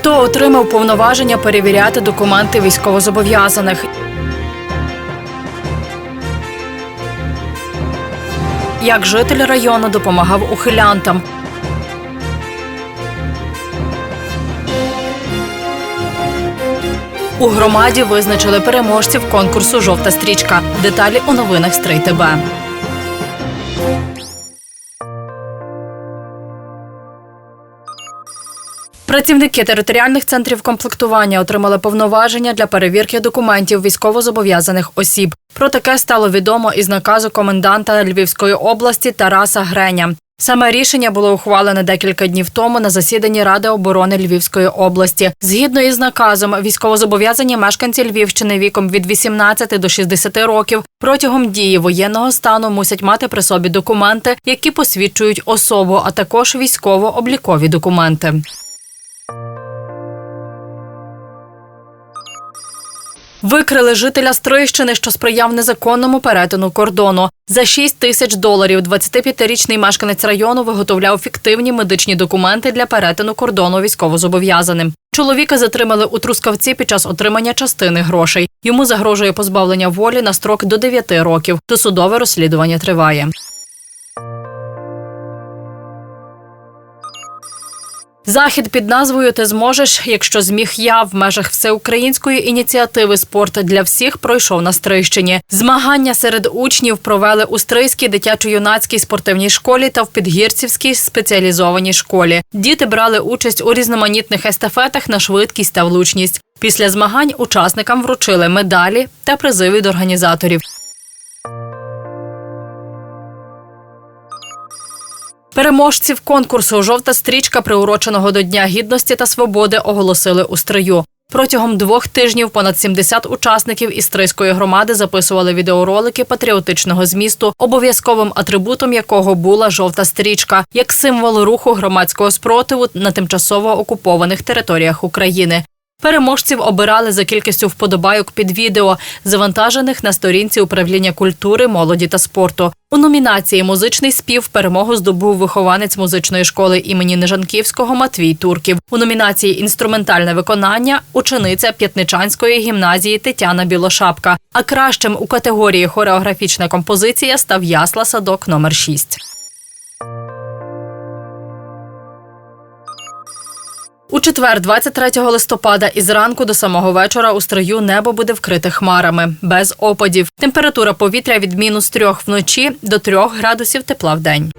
Хто отримав повноваження перевіряти документи військовозобов'язаних? Як житель району допомагав ухилянтам? У громаді визначили переможців конкурсу Жовта стрічка. Деталі у новинах Стрий ТБ. Працівники територіальних центрів комплектування отримали повноваження для перевірки документів військовозобов'язаних осіб. Про таке стало відомо із наказу коменданта Львівської області Тараса Греня. Саме рішення було ухвалене декілька днів тому на засіданні Ради оборони Львівської області. Згідно із наказом, військовозобов'язані мешканці Львівщини віком від 18 до 60 років протягом дії воєнного стану мусять мати при собі документи, які посвідчують особу, а також військово-облікові документи. Викрили жителя Стрийщини, що сприяв незаконному перетину кордону. За 6 тисяч доларів 25-річний мешканець району виготовляв фіктивні медичні документи для перетину кордону військовозобов'язаним. Чоловіка затримали у Трускавці під час отримання частини грошей. Йому загрожує позбавлення волі на строк до 9 років. Досудове розслідування триває. Захід під назвою Ти зможеш, якщо зміг я в межах всеукраїнської ініціативи Спорт для всіх пройшов на Стрийщині. Змагання серед учнів провели у Стрийській дитячо-юнацькій спортивній школі та в Підгірцівській спеціалізованій школі. Діти брали участь у різноманітних естафетах на швидкість та влучність. Після змагань учасникам вручили медалі та призи від організаторів. Переможців конкурсу Жовта стрічка, приуроченого до Дня гідності та свободи, оголосили у стрию. Протягом двох тижнів понад 70 учасників із Стрийської громади записували відеоролики патріотичного змісту, обов'язковим атрибутом якого була жовта стрічка, як символ руху громадського спротиву на тимчасово окупованих територіях України. Переможців обирали за кількістю вподобайок під відео, завантажених на сторінці управління культури, молоді та спорту. У номінації Музичний спів перемогу здобув вихованець музичної школи імені Нежанківського Матвій Турків. У номінації Інструментальне виконання учениця П'ятничанської гімназії Тетяна Білошапка. А кращим у категорії хореографічна композиція став ясла садок номер 6. У четвер, 23 листопада, із ранку до самого вечора у стрию небо буде вкрите хмарами, без опадів. Температура повітря від мінус трьох вночі до трьох градусів тепла в день.